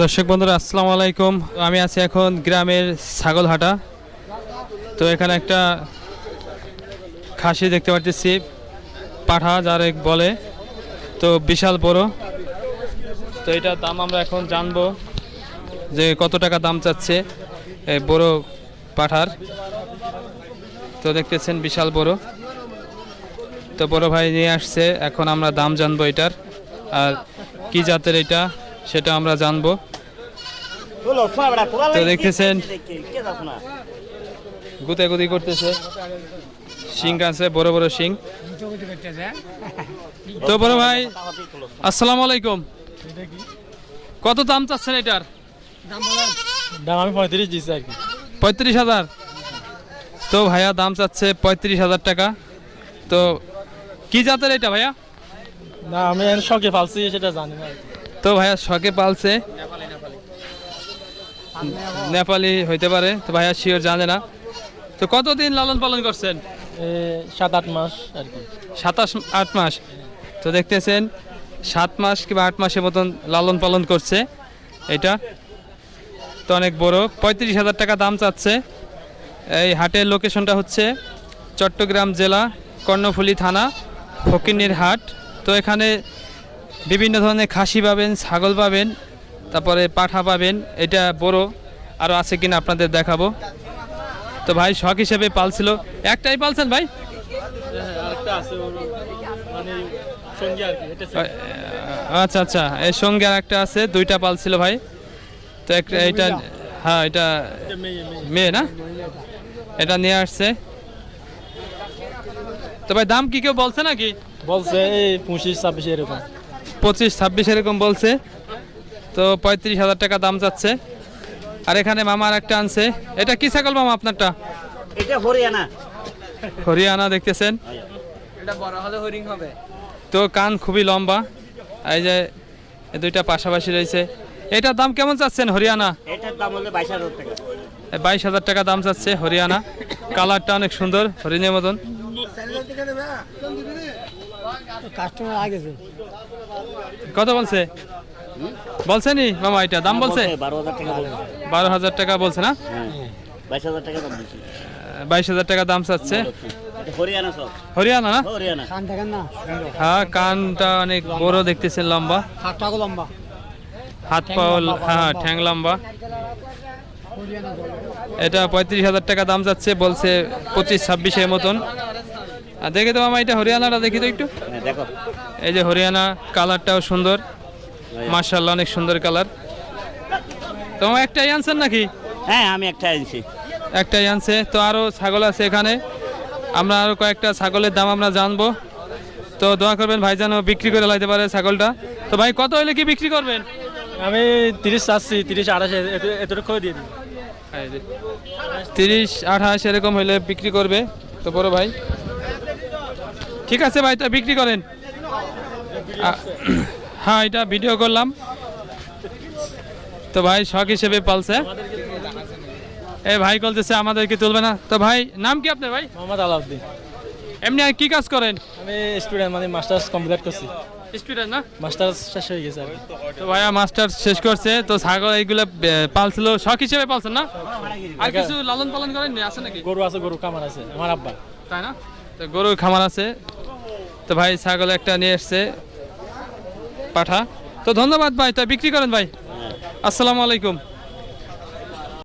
দর্শক বন্ধুরা, আসসালামু আলাইকুম। আমি আছি এখন গ্রামের ছাগলহাটা। তো এখানে একটা খাসি দেখতে পাচ্ছি পাঠা যার এক বলে। তো বিশাল বড়। তো এটার দাম আমরা এখন জানব যে কত টাকা দাম চাচ্ছে এই বড় পাঠার। তো দেখতেছেন বিশাল বড়। তো বড় ভাই নিয়ে আসছে, এখন আমরা দাম জানব এটার। আর কি জাতের এটা? সেটা আমরা জানব। তো দেখতেছেন। দেখতেছেন গুতাগুতি করতেছে। শিং আছে বড় বড় শিং। তো বড় ভাই আসসালামু আলাইকুম। কত দাম চাচ্ছেন এটার? দাম আমি পঁয়ত্রিশ দিচ্ছি আর কি। পঁয়ত্রিশ হাজার। তো ভাইয়া দাম চাচ্ছে পঁয়ত্রিশ হাজার টাকা। তো কি জাতের এটা ভাইয়া? না আমি শখে পালছি সেটা জানি না। তো ভাইয়া শখে পালছে। নেপালি হইতে পারে তো ভাইয়া শিওর জানে না। তো কতদিন লালন পালন করছেন? সাত আট মাস আর কি। সাতাশ আট মাস। তো দেখতেছেন সাত মাস কিংবা আট মাসের মতন লালন পালন করছে এটা। তো অনেক বড়। পঁয়ত্রিশ হাজার টাকা দাম চাচ্ছে। এই হাটের লোকেশনটা হচ্ছে চট্টগ্রাম জেলা কর্ণফুলী থানা ফকিরনির হাট। তো এখানে বিভিন্ন ধরনের খাসি পাবেন ছাগল পাবেন তারপরে পাঠা পাবেন এটা বড় আরও আছে কিনা আপনাদের দেখাবো। তো ভাই শখ হিসেবে পালছিল। একটাই পালছেন ভাই? আরেকটা আছে ওর মানে সঙ্গী আর কি এটা আচ্ছা আচ্ছা এর সঙ্গে আর একটা আছে দুইটা পাল ছিল ভাই। তো একটা এটা হ্যাঁ এটা মেয়ে না? এটা নিয়ে আসছে। তো ভাই দাম কি কেউ বলছে নাকি? বলছে এই পঁচিশ ছাব্বিশ এরকম। পঁচিশ ছাব্বিশ এরকম বলছে। তো পঁয়ত্রিশ হাজার টাকা দাম যাচ্ছে। আর এখানে মামা আর একটা আনছে। এটা কি ছাগল মামা আপনারটা? এটা হরিয়ানা। হরিয়ানা দেখতেছেন। এটা বড় হলে হরিং হবে। তো কান খুবই লম্বা। এই যে এই দুইটা পাশাপাশি রয়েছে। এটার দাম কেমন চাচ্ছেন হরিয়ানা? এটার দাম হলো বাইশ হাজার টাকা। বাইশ হাজার টাকা দাম চাচ্ছে হরিয়ানা। কালারটা অনেক সুন্দর হরিণের মতন। কাস্টমার আগেছে কত বলছে? বলছেনি মামা এটা দাম বলছে? বারো হাজার টাকা বলছে না? হ্যাঁ বাইশ হাজার টাকা দাম চাচ্ছে। হরিয়ানা না? হ্যাঁ কানটা অনেক বড় দেখতেছেন লম্বা। লম্বা। হাত পাও হ্যাঁ ঠ্যাং লম্বা। এটা পঁয়ত্রিশ হাজার টাকা দাম যাচ্ছে বলছে পঁচিশ ছাব্বিশের মতন। আর দেখে তো মামা এটা হরিয়ানাটা দেখি তো একটু। হ্যাঁ, দেখো। এই যে হরিয়ানা কালারটাও সুন্দর। মার্শাল্লাহ অনেক সুন্দর কালার। তোমার একটাই আনছেন নাকি? হ্যাঁ আমি একটা আনছি। একটাই আনছে। তো আরও ছাগল আছে এখানে। আমরা আরও কয়েকটা ছাগলের দাম আমরা জানব। তো দোয়া করবেন ভাই যেন বিক্রি করে লাইতে পারে ছাগলটা। তো ভাই কত হলে কি বিক্রি করবেন? আমি তিরিশ চাচ্ছি তিরিশ আঠাশে এতটুকু করে দিয়ে দিই তিরিশ আঠাশ এরকম হলে বিক্রি করবে। তো বড় ভাই। ঠিক আছে ভাই তা বিক্রি করেন। হ্যাঁ এটা ভিডিও করলাম। তো ভাই শখ হিসেবে পালছে। এ ভাই বলতেছে আমাদেরকে তুলবে না? তো ভাই নাম কি আপনার ভাই? মোহাম্মদ আলাউদ্দিন। এমনি আর কি কাজ করেন? আমি স্টুডেন্ট মানে মাস্টার্স কমপ্লিট করছি। স্টুডেন্ট না? মাস্টার্স শেষ হয়ে গেছে তো ভাইয়া মাস্টার শেষ করছে তো ছাগল এইগুলো এ, পালছিল শখ হিসেবে পালছেন না? আর কিছু লালন পালন করেন আছে নাকি? গরু আছে গরু কামার আছে আমার আব্বা। তাই না? তো গরুর খামার আছে। তো ভাই ছাগল একটা নিয়ে এসছে পাঠা। তো ধন্যবাদ ভাই তা বিক্রি করেন ভাই। আসসালামু আলাইকুম।